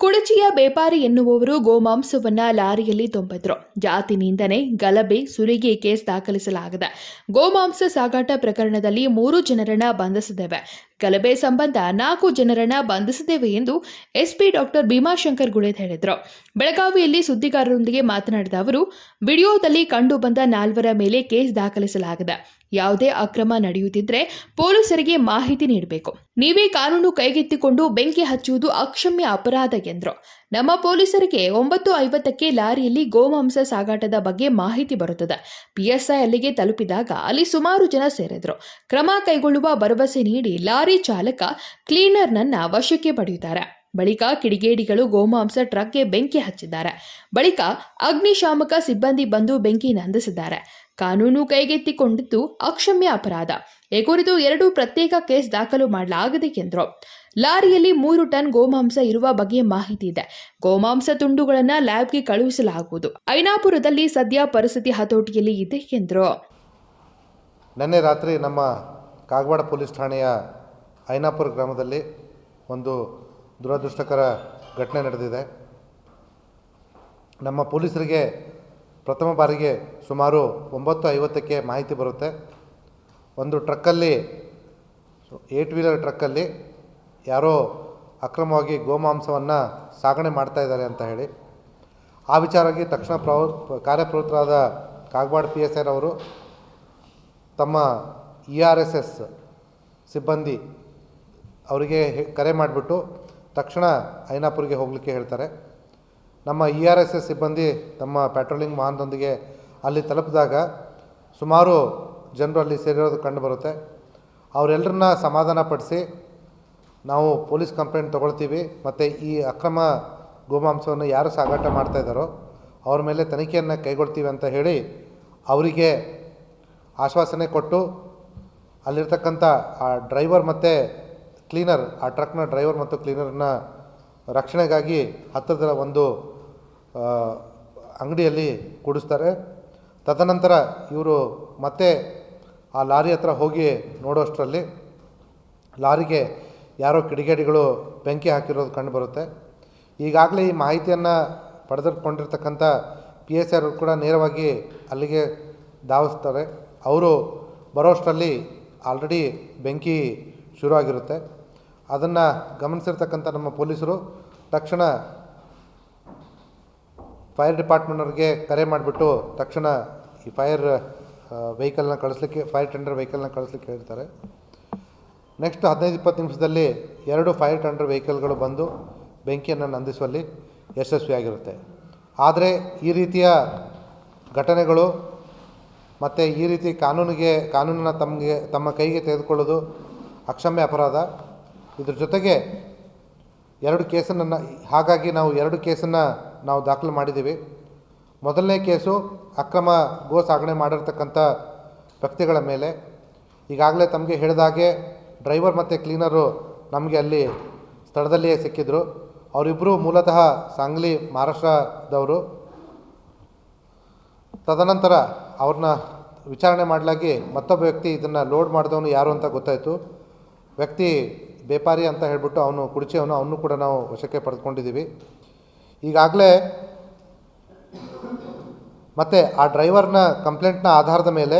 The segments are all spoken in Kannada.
ಕುಡಚಿಯ ಬೇಪಾರಿ ಎನ್ನುವವರು ಗೋಮಾಂಸವನ್ನ ಲಾರಿಯಲ್ಲಿ ತುಂಬಿದ್ರು. ಜಾತಿ ನಿಂದನೆ ಗಲಭೆ, ಸುರಿಗೆ ಕೇಸ್ ದಾಖಲಿಸಲಾಗದ. ಗೋಮಾಂಸ ಸಾಗಾಟ ಪ್ರಕರಣದಲ್ಲಿ ಮೂರು ಜನರನ್ನ ಬಂಧಿಸಿದ್ದೇವೆ. ಗಲಭೆ ಸಂಬಂಧ ನಾಲ್ಕು ಜನರನ್ನ ಬಂಧಿಸಿದ್ದೇವೆ ಎಂದು ಎಸ್ಪಿ ಡಾಕ್ಟರ್ ಭೀಮಾಶಂಕರ್ ಗುಳೇದ್ ಹೇಳಿದರು. ಬೆಳಗಾವಿಯಲ್ಲಿ ಸುದ್ದಿಗಾರರೊಂದಿಗೆ ಮಾತನಾಡಿದ ಅವರು, ವಿಡಿಯೋದಲ್ಲಿ ಕಂಡು ಬಂದ ನಾಲ್ವರ ಮೇಲೆ ಕೇಸ್ ದಾಖಲಿಸಲಾಗಿದೆ. ಯಾವುದೇ ಅಕ್ರಮ ನಡೆಯುತ್ತಿದ್ರೆ ಪೊಲೀಸರಿಗೆ ಮಾಹಿತಿ ನೀಡಬೇಕು. ನೀವೇ ಕಾನೂನು ಕೈಗೆತ್ತಿಕೊಂಡು ಬೆಂಕಿ ಹಚ್ಚುವುದು ಅಕ್ಷಮ್ಯ ಅಪರಾಧ ಎಂದರು ನಮ್ಮ ಪೊಲೀಸರಿಗೆ ಒಂಬತ್ತು ಐವತ್ತಕ್ಕೆ ಲಾರಿಯಲ್ಲಿ ಗೋಮಾಂಸ ಸಾಗಾಟದ ಬಗ್ಗೆ ಮಾಹಿತಿ ಬರುತ್ತದೆ. ಪಿಎಸ್ಐ ಅಲ್ಲಿಗೆ ತಲುಪಿದಾಗ ಅಲ್ಲಿ ಸುಮಾರು ಜನ ಸೇರಿದ್ರು. ಕ್ರಮ ಕೈಗೊಳ್ಳುವ ಭರವಸೆ ನೀಡಿ ಲಾರಿ ಚಾಲಕ ಕ್ಲೀನರ್ನನ್ನ ವಶಕ್ಕೆ ಪಡೆಯುತ್ತಾರೆ. ಬಳಿಕ ಕಿಡಿಗೇಡಿಗಳು ಗೋಮಾಂಸ ಟ್ರಕ್ಗೆ ಬೆಂಕಿ ಹಚ್ಚಿದ್ದಾರೆ. ಬಳಿಕ ಅಗ್ನಿಶಾಮಕ ಸಿಬ್ಬಂದಿ ಬಂದು ಬೆಂಕಿ ನಂದಿಸಿದ್ದಾರೆ. ಕಾನೂನು ಕೈಗೆತ್ತಿಕೊಂಡಿದ್ದು ಅಕ್ಷಮ್ಯ ಅಪರಾಧ. ಈ ಕುರಿತು ಎರಡು ಪ್ರತ್ಯೇಕ ಕೇಸ್ ದಾಖಲು ಮಾಡಲಾಗಿದೆ ಎಂದರು. ಲಾರಿಯಲ್ಲಿ ಮೂರು ಟನ್ ಗೋಮಾಂಸ ಇರುವ ಬಗ್ಗೆ ಮಾಹಿತಿ ಇದೆ. ಗೋಮಾಂಸ ತುಂಡುಗಳನ್ನು ಲ್ಯಾಬ್ಗೆ ಕಳುಹಿಸಲಾಗುವುದು. ಐನಾಪುರದಲ್ಲಿ ಸದ್ಯ ಪರಿಸ್ಥಿತಿ ಹತೋಟಿಯಲ್ಲಿ ಇದೆ ಎಂದರು. ನಿನ್ನೆ ರಾತ್ರಿ ನಮ್ಮ ಕಾಗವಾಡ ಪೊಲೀಸ್ ಠಾಣೆಯ ಐನಾಪುರ ಗ್ರಾಮದಲ್ಲಿ ಒಂದು ದುರದೃಷ್ಟಕರ ಘಟನೆ ನಡೆದಿದೆ. ನಮ್ಮ ಪೊಲೀಸರಿಗೆ ಪ್ರಥಮ ಬಾರಿಗೆ ಸುಮಾರು ಒಂಬತ್ತು ಐವತ್ತಕ್ಕೆ ಮಾಹಿತಿ ಬರುತ್ತೆ. ಒಂದು ಟ್ರಕ್ಕಲ್ಲಿ, ಏಟ್ ವೀಲರ್ ಟ್ರಕ್ಕಲ್ಲಿ ಯಾರೋ ಅಕ್ರಮವಾಗಿ ಗೋಮಾಂಸವನ್ನು ಸಾಗಣೆ ಮಾಡ್ತಾ ಇದ್ದಾರೆ ಅಂತ ಹೇಳಿ. ಆ ವಿಚಾರವಾಗಿ ತಕ್ಷಣ ಪ್ರವ, ಕಾರ್ಯಪ್ರವೃತ್ತರಾದ ಕಾಗವಾಡ ಪಿ ಎಸ್ ಐರವರು ತಮ್ಮ ಇ ಆರ್ ಎಸ್ ಎಸ್ ಸಿಬ್ಬಂದಿ ಅವರಿಗೆ ಕರೆ ಮಾಡಿಬಿಟ್ಟು ತಕ್ಷಣ ಐನಾಪುರಿಗೆ ಹೋಗಲಿಕ್ಕೆ ಹೇಳ್ತಾರೆ. ನಮ್ಮ ಇ ಆರ್ ಎಸ್ ಎಸ್ ಸಿಬ್ಬಂದಿ ತಮ್ಮ ಪೆಟ್ರೋಲಿಂಗ್ ವಾಹನದೊಂದಿಗೆ ಅಲ್ಲಿ ತಲುಪಿದಾಗ ಸುಮಾರು ಜನರು ಅಲ್ಲಿ ಸೇರಿರೋದು ಕಂಡು ಬರುತ್ತೆ. ಅವರೆಲ್ಲರನ್ನ ಸಮಾಧಾನಪಡಿಸಿ ನಾವು ಪೊಲೀಸ್ ಕಂಪ್ಲೇಂಟ್ ತೊಗೊಳ್ತೀವಿ. ಮತ್ತು ಈ ಅಕ್ರಮ ಗೋಮಾಂಸವನ್ನು ಯಾರು ಸಾಗಾಟ ಮಾಡ್ತಾಯಿದ್ದಾರೋ ಅವ್ರ ಮೇಲೆ ತನಿಖೆಯನ್ನು ಕೈಗೊಳ್ತೀವಿ ಅಂತ ಹೇಳಿ ಅವರಿಗೆ ಆಶ್ವಾಸನೆ ಕೊಟ್ಟು ಅಲ್ಲಿರ್ತಕ್ಕಂಥ ಆ ಡ್ರೈವರ್ ಮತ್ತು ಕ್ಲೀನರ್, ಆ ಟ್ರಕ್ನ ಡ್ರೈವರ್ ಮತ್ತು ಕ್ಲೀನರ್ನ ರಕ್ಷಣೆಗಾಗಿ ಹತ್ತಿರದ ಒಂದು ಅಂಗಡಿಯಲ್ಲಿ ಕೂಡಿಸ್ತಾರೆ. ತದನಂತರ ಇವರು ಮತ್ತೆ ಆ ಲಾರಿ ಹತ್ರ ಹೋಗಿ ನೋಡೋಷ್ಟರಲ್ಲಿ ಲಾರಿಗೆ ಯಾರೋ ಕಿಡಿಗೇಡಿಗಳು ಬೆಂಕಿ ಹಾಕಿರೋದು ಕಂಡು ಬರುತ್ತೆ. ಈಗಾಗಲೇ ಈ ಮಾಹಿತಿಯನ್ನು ಪಡೆದುಕೊಂಡಿರ್ತಕ್ಕಂಥ ಪಿ ಎಸ್ ಆರ್ ಕೂಡ ನೇರವಾಗಿ ಅಲ್ಲಿಗೆ ಧಾವಿಸ್ತಾರೆ. ಅವರು ಬರೋಷ್ಟರಲ್ಲಿ ಆಲ್ರೆಡಿ ಬೆಂಕಿ ಶುರುವಾಗಿರುತ್ತೆ. ಅದನ್ನು ಗಮನಿಸಿರ್ತಕ್ಕಂಥ ನಮ್ಮ ಪೊಲೀಸರು ತಕ್ಷಣ ಫೈರ್ ಡಿಪಾರ್ಟ್ಮೆಂಟ್ನವ್ರಿಗೆ ಕರೆ ಮಾಡಿಬಿಟ್ಟು ತಕ್ಷಣ ಈ ಫೈರ್ ವೆಹಿಕಲ್ನ ಕಳಿಸ್ಲಿಕ್ಕೆ ಫೈರ್ ಟೆಂಡರ್ ವೆಹಿಕಲ್ನ ಕಳಿಸ್ಲಿಕ್ಕೆ ಹೇಳ್ತಾರೆ. ನೆಕ್ಸ್ಟ್ ಹದಿನೈದು, ಇಪ್ಪತ್ತು ನಿಮಿಷದಲ್ಲಿ ಎರಡು ಫೈರ್ ಟೆಂಡರ್ ವೆಹಿಕಲ್ಗಳು ಬಂದು ಬೆಂಕಿಯನ್ನು ನಂದಿಸುವಲ್ಲಿ ಯಶಸ್ವಿಯಾಗಿರುತ್ತೆ ಆದರೆ ಈ ರೀತಿಯ ಘಟನೆಗಳು ಮತ್ತು ಈ ರೀತಿ ಕಾನೂನಿಗೆ, ಕಾನೂನನ್ನು ತಮಗೆ, ತಮ್ಮ ಕೈಗೆ ತೆಗೆದುಕೊಳ್ಳೋದು ಅಕ್ಷಮ್ಯ ಅಪರಾಧ. ಇದ್ರ ಜೊತೆಗೆ ಎರಡು ಕೇಸನ್ನು ಹಾಗಾಗಿ ನಾವು ಎರಡು ಕೇಸನ್ನು ನಾವು ದಾಖಲು ಮಾಡಿದ್ದೀವಿ. ಮೊದಲನೇ ಕೇಸು ಅಕ್ರಮ ಗೋ ಸಾಗಣೆ ಮಾಡಿರ್ತಕ್ಕಂಥ ವ್ಯಕ್ತಿಗಳ ಮೇಲೆ. ಈಗಾಗಲೇ ತಮಗೆ ಹೇಳಿದಾಗೆ ಡ್ರೈವರ್ ಮತ್ತು ಕ್ಲೀನರು ನಮಗೆ ಅಲ್ಲಿ ಸ್ಥಳದಲ್ಲಿಯೇ ಸಿಕ್ಕಿದ್ರು. ಅವರಿಬ್ಬರು ಮೂಲತಃ ಸಾಂಗ್ಲಿ ಮಹಾರಾಷ್ಟ್ರದವರು. ತದನಂತರ ಅವ್ರನ್ನ ವಿಚಾರಣೆ ಮಾಡಲಾಗಿ ಮತ್ತೊಬ್ಬ ವ್ಯಕ್ತಿ ಇದನ್ನು ಲೋಡ್ ಮಾಡಿದವನು ಯಾರು ಅಂತ ಗೊತ್ತಾಯಿತು. ವ್ಯಕ್ತಿ ಬೇಪಾರಿ ಅಂತ ಹೇಳಿಬಿಟ್ಟು ಅವನು, ಕುಡಿಚಿಯವನು ಅವನು ಕೂಡ ನಾವು ವಶಕ್ಕೆ ಪಡೆದುಕೊಂಡಿದ್ದೀವಿ. ಈಗಾಗಲೇ ಮತ್ತು ಆ ಡ್ರೈವರ್ನ ಕಂಪ್ಲೇಂಟ್ನ ಆಧಾರದ ಮೇಲೆ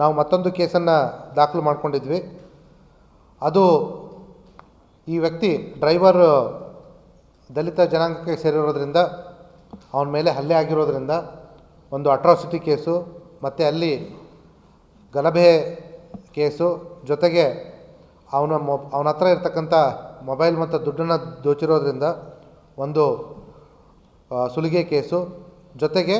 ನಾವು ಮತ್ತೊಂದು ಕೇಸನ್ನು ದಾಖಲು ಮಾಡಿಕೊಂಡಿದ್ವಿ. ಅದು ಈ ವ್ಯಕ್ತಿ, ಡ್ರೈವರ್ ದಲಿತ ಜನಾಂಗಕ್ಕೆ ಸೇರಿರೋದ್ರಿಂದ, ಅವನ ಮೇಲೆ ಹಲ್ಲೆ ಆಗಿರೋದ್ರಿಂದ, ಒಂದು ಅಟ್ರಾಸಿಟಿ ಕೇಸು, ಮತ್ತು ಅಲ್ಲಿ ಗಲಭೆ ಕೇಸು ಜೊತೆಗೆ ಅವನ ಮೊ ಅವನ ಹತ್ರ ಇರ್ತಕ್ಕಂಥ ಮೊಬೈಲ್ ಮತ್ತು ದುಡ್ಡನ್ನು ದೋಚಿರೋದ್ರಿಂದ ಒಂದು ಸುಲಿಗೆ ಕೇಸು ಜೊತೆಗೆ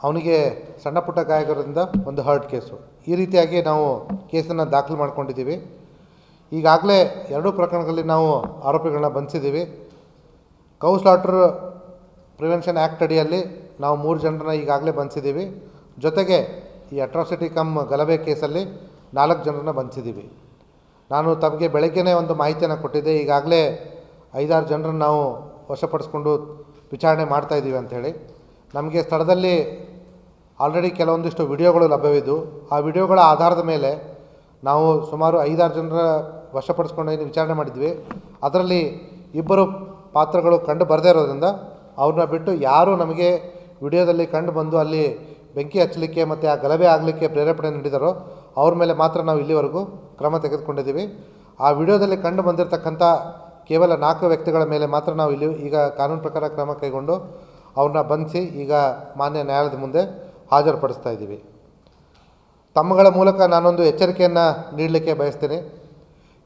ಅವನಿಗೆ ಸಣ್ಣ ಪುಟ್ಟ ಗಾಯಕರಿಂದ ಒಂದು ಹರ್ಟ್ ಕೇಸು. ಈ ರೀತಿಯಾಗಿ ನಾವು ಕೇಸನ್ನು ದಾಖಲು ಮಾಡ್ಕೊಂಡಿದ್ದೀವಿ. ಈಗಾಗಲೇ ಎರಡೂ ಪ್ರಕರಣಗಳಲ್ಲಿ ನಾವು ಆರೋಪಿಗಳನ್ನ ಬಂಧಿಸಿದ್ದೀವಿ. ಕೌ ಸ್ಲಾಟರ್ ಪ್ರಿವೆನ್ಷನ್ ಆ್ಯಕ್ಟ್ ಅಡಿಯಲ್ಲಿ ನಾವು ಮೂರು ಜನರನ್ನ ಈಗಾಗಲೇ ಬಂಧಿಸಿದ್ದೀವಿ. ಜೊತೆಗೆ ಈ ಅಟ್ರಾಸಿಟಿ ಕಮ್ ಗಲಭೆ ಕೇಸಲ್ಲಿ ನಾಲ್ಕು ಜನರನ್ನ ಬಂಧಿಸಿದ್ದೀವಿ ನಾನು ತಮಗೆ ಬೆಳಗ್ಗೆನೇ ಒಂದು ಮಾಹಿತಿಯನ್ನು ಕೊಟ್ಟಿದ್ದೆ. ಈಗಾಗಲೇ ಐದಾರು ಜನರನ್ನು ನಾವು ವಶಪಡಿಸ್ಕೊಂಡು ವಿಚಾರಣೆ ಮಾಡ್ತಾ ಇದ್ದೀವಿ ಅಂಥೇಳಿ ನಮಗೆ ಸ್ಥಳದಲ್ಲಿ ಆಲ್ರೆಡಿ ಕೆಲವೊಂದಿಷ್ಟು ವಿಡಿಯೋಗಳು ಲಭ್ಯವಿದ್ದು, ಆ ವಿಡಿಯೋಗಳ ಆಧಾರದ ಮೇಲೆ ನಾವು ಸುಮಾರು ಐದಾರು ಜನರ ವಶಪಡಿಸ್ಕೊಂಡು ಏನು ವಿಚಾರಣೆ ಮಾಡಿದ್ವಿ. ಅದರಲ್ಲಿ ಇಬ್ಬರು ಪಾತ್ರಗಳು ಕಂಡು ಬರದೇ ಇರೋದ್ರಿಂದ ಅವ್ರನ್ನ ಬಿಟ್ಟು ಯಾರು ನಮಗೆ ವಿಡಿಯೋದಲ್ಲಿ ಕಂಡು ಬಂದು ಅಲ್ಲಿ ಬೆಂಕಿ ಹಚ್ಚಲಿಕ್ಕೆ ಮತ್ತು ಆ ಗಲಭೆ ಆಗಲಿಕ್ಕೆ ಪ್ರೇರೇಪಣೆ ನೀಡಿದಾರೋ, ಅವ್ರ ಮೇಲೆ ಮಾತ್ರ ನಾವು ಇಲ್ಲಿವರೆಗೂ ಕ್ರಮ ತೆಗೆದುಕೊಂಡಿದ್ದೀವಿ. ಆ ವಿಡಿಯೋದಲ್ಲಿ ಕಂಡು ಬಂದಿರತಕ್ಕಂಥ ಕೇವಲ ನಾಲ್ಕು ವ್ಯಕ್ತಿಗಳ ಮೇಲೆ ಮಾತ್ರ ನಾವು ಇಲ್ಲಿ ಈಗ ಕಾನೂನು ಪ್ರಕಾರ ಕ್ರಮ ಕೈಗೊಂಡು ಅವ್ರನ್ನ ಬಂಧಿಸಿ ಈಗ ಮಾನ್ಯ ನ್ಯಾಯಾಲಯದ ಮುಂದೆ ಹಾಜರುಪಡಿಸ್ತಾ ಇದ್ದೀವಿ. ತಮ್ಮಗಳ ಮೂಲಕ ನಾನೊಂದು ಎಚ್ಚರಿಕೆಯನ್ನು ನೀಡಲಿಕ್ಕೆ ಬಯಸ್ತೇನೆ.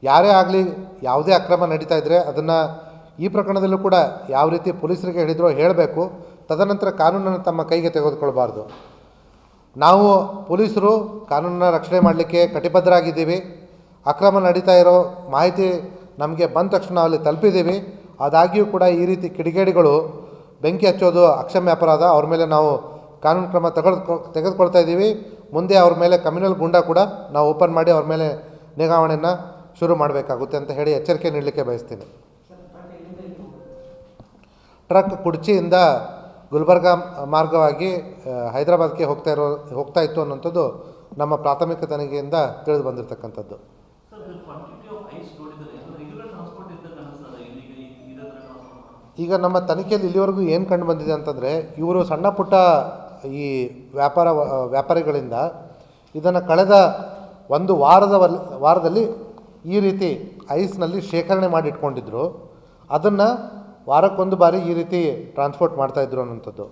ಯಾರೇ ಆಗಲಿ ಯಾವುದೇ ಅಕ್ರಮ ನಡೀತಾ ಇದ್ದರೆ ಅದನ್ನು ಈ ಪ್ರಕರಣದಲ್ಲೂ ಕೂಡ ಯಾವ ರೀತಿ ಪೊಲೀಸರಿಗೆ ಹೇಳಿದ್ರೋ ಹೇಳಬೇಕು. ತದನಂತರ ಕಾನೂನನ್ನು ತಮ್ಮ ಕೈಗೆ ತೆಗೆದುಕೊಳ್ಬಾರ್ದು. ನಾವು ಪೊಲೀಸರು ಕಾನೂನನ್ನ ರಕ್ಷಣೆ ಮಾಡಲಿಕ್ಕೆ ಕಟಿಬದ್ಧರಾಗಿದ್ದೀವಿ. ಅಕ್ರಮ ನಡೀತಾ ಇರೋ ಮಾಹಿತಿ ನಮಗೆ ಬಂದ ತಕ್ಷಣ ಅಲ್ಲಿ ತಲುಪಿದ್ದೀವಿ. ಆದಾಗ್ಯೂ ಕೂಡ ಈ ರೀತಿ ಕಿಡಿಗೇಡಿಗಳು ಬೆಂಕಿ ಹಚ್ಚೋದು ಅಕ್ಷಮ್ಯ ಅಪರಾಧ. ಅವ್ರ ಮೇಲೆ ನಾವು ಕಾನೂನು ಕ್ರಮ ತೆಗೆದುಕೊ ತೆಗೆದುಕೊಳ್ತಾ ಇದ್ದೀವಿ. ಮುಂದೆ ಅವ್ರ ಮೇಲೆ ಕಮ್ಯುನಲ್ ಗುಂಡ ಕೂಡ ನಾವು ಓಪನ್ ಮಾಡಿ ಅವ್ರ ಮೇಲೆ ನಿಗಾವಣೆಯನ್ನು ಶುರು ಮಾಡಬೇಕಾಗುತ್ತೆ ಅಂತ ಹೇಳಿ ಎಚ್ಚರಿಕೆ ನೀಡಲಿಕ್ಕೆ ಬಯಸ್ತೀನಿ. ಟ್ರಕ್ ಕುಡ್ಚಿಯಿಂದ ಗುಲ್ಬರ್ಗ ಮಾರ್ಗವಾಗಿ ಹೈದರಾಬಾದ್ಗೆ ಹೋಗ್ತಾ ಇರೋ ಹೋಗ್ತಾ ಇತ್ತು ಅನ್ನೋಂಥದ್ದು ನಮ್ಮ ಪ್ರಾಥಮಿಕ ತನಿಖೆಯಿಂದ ತಿಳಿದು ಬಂದಿರತಕ್ಕಂಥದ್ದು. ಈಗ ನಮ್ಮ ತನಿಖೆಯಲ್ಲಿ ಇಲ್ಲಿವರೆಗೂ ಏನು ಕಂಡು ಬಂದಿದೆ ಅಂತಂದರೆ ಇವರು ಸಣ್ಣ ಪುಟ್ಟ ಈ ವ್ಯಾಪಾರ ವ್ಯಾಪಾರಿಗಳಿಂದ ಇದನ್ನು ಕಳೆದ ಒಂದು ವಾರದ ವಾರದಲ್ಲಿ ಈ ರೀತಿ ಐಸ್ನಲ್ಲಿ ಶೇಖರಣೆ ಮಾಡಿ ಇಟ್ಕೊಂಡಿದ್ರು. ಅದನ್ನು ವಾರಕ್ಕೊಂದು ಬಾರಿ ಈ ರೀತಿ ಟ್ರಾನ್ಸ್ಪೋರ್ಟ್ ಮಾಡ್ತಾಯಿದ್ರು ಅನ್ನೋಂಥದ್ದು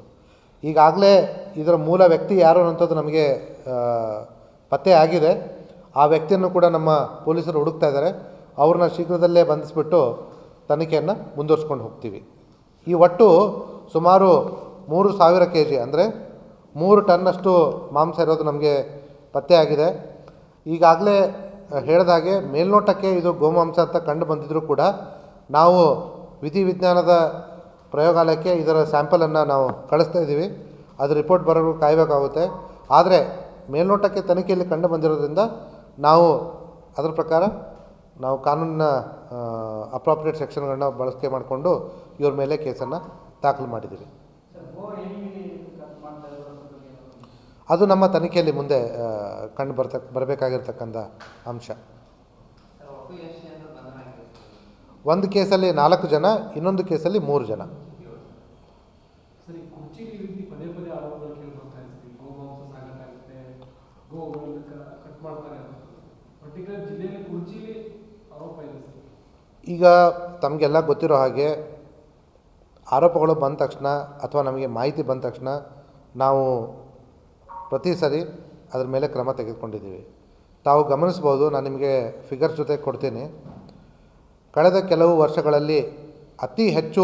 ಈಗಾಗಲೇ ಇದರ ಮೂಲ ವ್ಯಕ್ತಿ ಯಾರು ಅನ್ನೋಂಥದ್ದು ನಮಗೆ ಪತ್ತೆ ಆಗಿದೆ. ಆ ವ್ಯಕ್ತಿಯನ್ನು ಕೂಡ ನಮ್ಮ ಪೊಲೀಸರು ಹುಡುಕ್ತಾ ಇದ್ದಾರೆ. ಅವ್ರನ್ನ ಶೀಘ್ರದಲ್ಲೇ ಬಂಧಿಸಿಬಿಟ್ಟು ತನಿಖೆಯನ್ನು ಮುಂದುವರ್ಸ್ಕೊಂಡು ಹೋಗ್ತೀವಿ. ಈ ಒಟ್ಟು ಸುಮಾರು ಮೂರು ಸಾವಿರ ಕೆ ಜಿ ಅಂದರೆ ಮೂರು ಟನ್ನಷ್ಟು ಮಾಂಸ ಇರೋದು ನಮಗೆ ಪತ್ತೆ ಆಗಿದೆ. ಈಗಾಗಲೇ ಹೇಳಿದಾಗೆ ಮೇಲ್ನೋಟಕ್ಕೆ ಇದು ಗೋಮಾಂಸ ಅಂತ ಕಂಡು ಬಂದಿದ್ದರೂ ಕೂಡ ನಾವು ವಿಧಿವಿಜ್ಞಾನದ ಪ್ರಯೋಗಾಲಯಕ್ಕೆ ಇದರ ಸ್ಯಾಂಪಲನ್ನು ನಾವು ಕಳಿಸ್ತಾ ಇದ್ದೀವಿ. ಅದು ರಿಪೋರ್ಟ್ ಬರೋರು ಕಾಯಬೇಕಾಗುತ್ತೆ. ಆದರೆ ಮೇಲ್ನೋಟಕ್ಕೆ ತನಿಖೆಯಲ್ಲಿ ಕಂಡು ಬಂದಿರೋದ್ರಿಂದ ನಾವು ಅದರ ಪ್ರಕಾರ ನಾವು ಕಾನೂನಿನ ಅಪ್ರಾಪ್ರಿಯೇಟ್ ಸೆಕ್ಷನ್ಗಳನ್ನ ಬಳಕೆ ಮಾಡಿಕೊಂಡು ಇವ್ರ ಮೇಲೆ ಕೇಸನ್ನು ದಾಖಲು ಮಾಡಿದ್ದೀವಿ. ಅದು ನಮ್ಮ ತನಿಖೆಯಲ್ಲಿ ಮುಂದೆ ಕಂಡು ಬರ್ತಕ್ಕ ಬರಬೇಕಾಗಿರ್ತಕ್ಕಂಥ ಅಂಶ. ಒಂದು ಕೇಸಲ್ಲಿ ನಾಲ್ಕು ಜನ ಇನ್ನೊಂದು ಕೇಸಲ್ಲಿ ಮೂರು ಜನ. ಈಗ ತಮಗೆಲ್ಲ ಗೊತ್ತಿರೋ ಹಾಗೆ ಆರೋಪಗಳು ಬಂದ ತಕ್ಷಣ ಅಥವಾ ನಮಗೆ ಮಾಹಿತಿ ಬಂದ ತಕ್ಷಣ ನಾವು ಪ್ರತಿ ಸರಿ ಅದರ ಮೇಲೆ ಕ್ರಮ ತೆಗೆದುಕೊಂಡಿದ್ದೀವಿ. ತಾವು ಗಮನಿಸ್ಬೋದು ನಾನು ನಿಮಗೆ ಫಿಗರ್ಸ್ ಜೊತೆ ಕೊಡ್ತೀನಿ. ಕಳೆದ ಕೆಲವು ವರ್ಷಗಳಲ್ಲಿ ಅತಿ ಹೆಚ್ಚು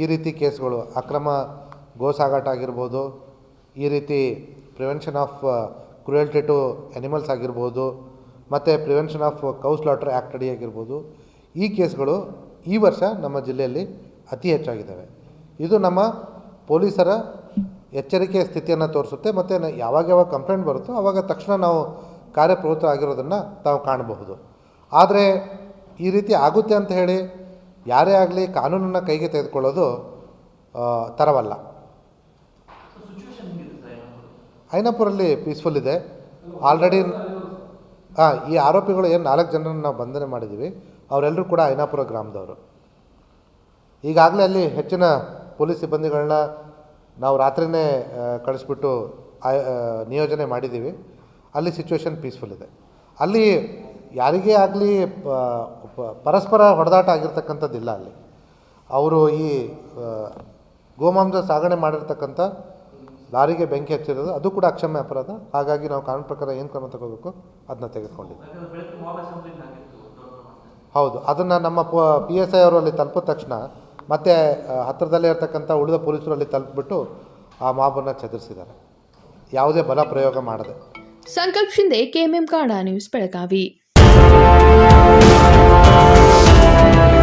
ಈ ರೀತಿ ಕೇಸ್ಗಳು, ಅಕ್ರಮ ಗೋ ಸಾಗಾಟ ಆಗಿರ್ಬೋದು, ಈ ರೀತಿ prevention of cruelty to animals ಆಗಿರ್ಬೋದು, ಮತ್ತು prevention of cow slaughter act ಅಡಿ ಆಗಿರ್ಬೋದು, ಈ ಕೇಸ್ಗಳು ಈ ವರ್ಷ ನಮ್ಮ ಜಿಲ್ಲೆಯಲ್ಲಿ ಅತಿ ಹೆಚ್ಚಾಗಿದ್ದಾವೆ. ಇದು ನಮ್ಮ ಪೊಲೀಸರ ಎಚ್ಚರಿಕೆಯ ಸ್ಥಿತಿಯನ್ನು ತೋರಿಸುತ್ತೆ, ಮತ್ತು ಯಾವಾಗ ಯಾವಾಗ ಕಂಪ್ಲೇಂಟ್ ಬರುತ್ತೋ ಆವಾಗ ತಕ್ಷಣ ನಾವು ಕಾರ್ಯಪ್ರವೃತ್ತರಾಗಿರೋದನ್ನು ತಾವು ಕಾಣಬಹುದು. ಆದರೆ ಈ ರೀತಿ ಆಗುತ್ತೆ ಅಂತ ಹೇಳಿ ಯಾರೇ ಆಗಲಿ ಕಾನೂನನ್ನು ಕೈಗೆ ತೆಗೆದುಕೊಳ್ಳೋದು ತರವಲ್ಲ. ಐನಾಪುರಲ್ಲಿ ಪೀಸ್ಫುಲ್ ಇದೆ. ಆಲ್ರೆಡಿ ಹಾಂ ಈ ಆರೋಪಿಗಳು ಏನು ನಾಲ್ಕು ಜನರನ್ನು ನಾವು ಬಂಧನ ಮಾಡಿದ್ದೀವಿ ಅವರೆಲ್ಲರೂ ಕೂಡ ಐನಾಪುರ ಗ್ರಾಮದವರು. ಈಗಾಗಲೇ ಅಲ್ಲಿ ಹೆಚ್ಚಿನ ಪೊಲೀಸ್ ಸಿಬ್ಬಂದಿಗಳನ್ನ ನಾವು ರಾತ್ರಿನೇ ಕಳಿಸ್ಬಿಟ್ಟು ನಿಯೋಜನೆ ಮಾಡಿದ್ದೀವಿ ಅಲ್ಲಿ ಸಿಚುವೇಶನ್ ಪೀಸ್ಫುಲ್ ಇದೆ. ಅಲ್ಲಿ ಯಾರಿಗೇ ಆಗಲಿ ಪರಸ್ಪರ ಹೊಡೆದಾಟ ಆಗಿರ್ತಕ್ಕಂಥದ್ದಿಲ್ಲ ಅಲ್ಲಿ. ಅವರು ಈ ಗೋಮಾಂಸ ಸಾಗಣೆ ಮಾಡಿರ್ತಕ್ಕಂಥ ಲಾರಿಗೆ ಬೆಂಕಿ ಹಚ್ಚಿರೋದು ಅದು ಕೂಡ ಅಕ್ಷಮ್ಯ ಅಪರಾಧ. ಹಾಗಾಗಿ ನಾವು ಕಾನೂನು ಪ್ರಕಾರ ಏನು ಕ್ರಮ ತಗೋಬೇಕು ಅದನ್ನ ತೆಗೆದುಕೊಂಡಿದ್ದೀವಿ ಹೌದು ಅದನ್ನು ನಮ್ಮ ಪಿ ಎಸ್ ಐ ಅವರು ಅಲ್ಲಿ ತಲುಪಿದ ತಕ್ಷಣ ಮತ್ತೆ ಹತ್ತಿರದಲ್ಲೇ ಇರ್ತಕ್ಕಂಥ ಉಳಿದ ಪೊಲೀಸರು ಅಲ್ಲಿ ತಲುಪಿಬಿಟ್ಟು ಆ ಮಾಬನ್ನು ಚದುರಿಸಿದ್ದಾರೆ. ಯಾವುದೇ ಬಲ ಪ್ರಯೋಗ ಮಾಡದೆ. Sankalp Shinde K M M ಕಾಡ ನ್ಯೂಸ್ ಬೆಳಗಾವಿ. Thank you.